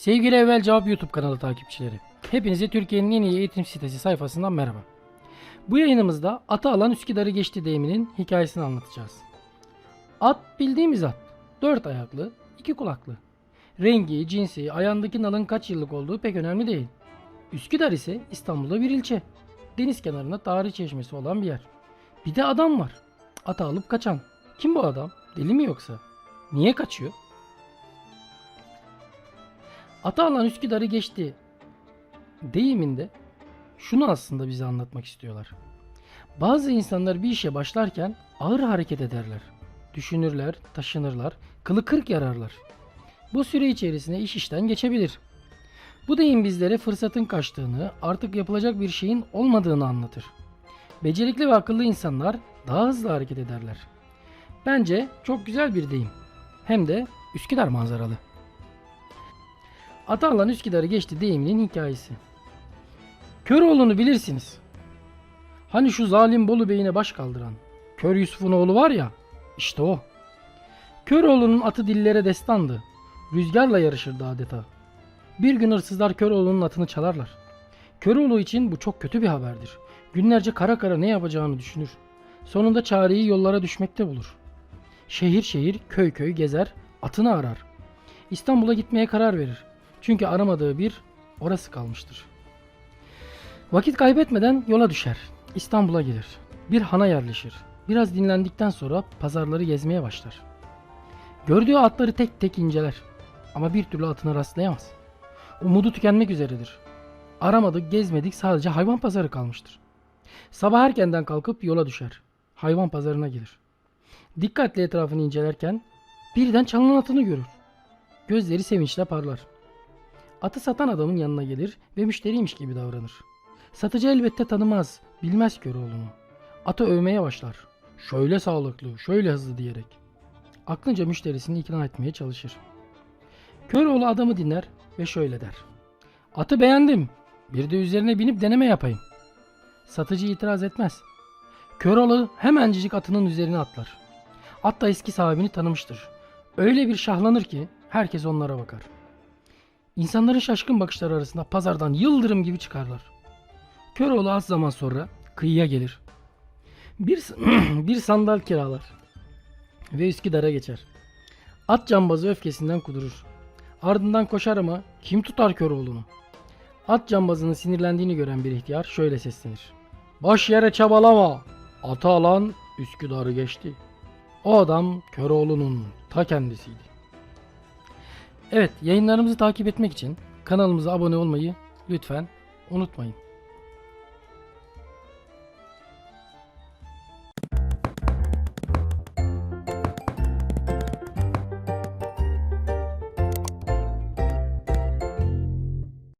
Sevgili Evvel Cevap YouTube kanalı takipçileri. Hepinize Türkiye'nin en iyi eğitim sitesi sayfasından merhaba. Bu yayınımızda atı alan Üsküdar'ı geçti deyiminin hikayesini anlatacağız. At bildiğimiz at. Dört ayaklı, iki kulaklı. Rengi, cinsi, ayağındaki nalın kaç yıllık olduğu pek önemli değil. Üsküdar ise İstanbul'da bir ilçe. Deniz kenarında tarih çeşmesi olan bir yer. Bir de adam var. Atı alıp kaçan. Kim bu adam? Deli mi yoksa? Niye kaçıyor? Ata alan Üsküdar'ı geçti deyiminde şunu aslında bize anlatmak istiyorlar. Bazı insanlar bir işe başlarken ağır hareket ederler. Düşünürler, taşınırlar, kılı kırk yararlar. Bu süre içerisinde iş işten geçebilir. Bu deyim bizlere fırsatın kaçtığını, artık yapılacak bir şeyin olmadığını anlatır. Becerikli ve akıllı insanlar daha hızlı hareket ederler. Bence çok güzel bir deyim. Hem de Üsküdar manzaralı. Ata alan Üsküdar'ı geçti deyiminin hikayesi. Köroğlu'nu bilirsiniz. Hani şu zalim Bolu Bey'ine baş kaldıran. Kör Yusuf'un oğlu var ya, işte o. Köroğlu'nun atı dillere destandı. Rüzgarla yarışırdı adeta. Bir gün hırsızlar Köroğlu'nun atını çalarlar. Köroğlu için bu çok kötü bir haberdir. Günlerce kara kara ne yapacağını düşünür. Sonunda çareyi yollara düşmekte bulur. Şehir şehir, köy köy gezer, atını arar. İstanbul'a gitmeye karar verir. Çünkü aramadığı bir orası kalmıştır. Vakit kaybetmeden yola düşer. İstanbul'a gelir. Bir hana yerleşir. Biraz dinlendikten sonra pazarları gezmeye başlar. Gördüğü atları tek tek inceler. Ama bir türlü atına rastlayamaz. Umudu tükenmek üzeredir. Aramadık, gezmedik sadece hayvan pazarı kalmıştır. Sabah erkenden kalkıp yola düşer. Hayvan pazarına gelir. Dikkatle etrafını incelerken birden çalınan atını görür. Gözleri sevinçle parlar. Atı satan adamın yanına gelir ve müşteriymiş gibi davranır. Satıcı elbette tanımaz, bilmez Köroğlu'nu. Atı övmeye başlar. Şöyle sağlıklı, şöyle hızlı diyerek. Aklınca müşterisini ikna etmeye çalışır. Köroğlu adamı dinler ve şöyle der. Atı beğendim. Bir de üzerine binip deneme yapayım. Satıcı itiraz etmez. Köroğlu hemencik atının üzerine atlar. At da eski sahibini tanımıştır. Öyle bir şahlanır ki herkes onlara bakar. İnsanların şaşkın bakışları arasında pazardan yıldırım gibi çıkarlar. Köroğlu az zaman sonra kıyıya gelir. Bir, bir sandal kiralar ve Üsküdar'a geçer. At cambazı öfkesinden kudurur. Ardından koşar ama kim tutar Köroğlu'nu? At cambazının sinirlendiğini gören bir ihtiyar şöyle seslenir. Boş yere çabalama. Atı alan Üsküdar'ı geçti. O adam Köroğlu'nun ta kendisiydi. Evet yayınlarımızı takip etmek için kanalımıza abone olmayı lütfen unutmayın.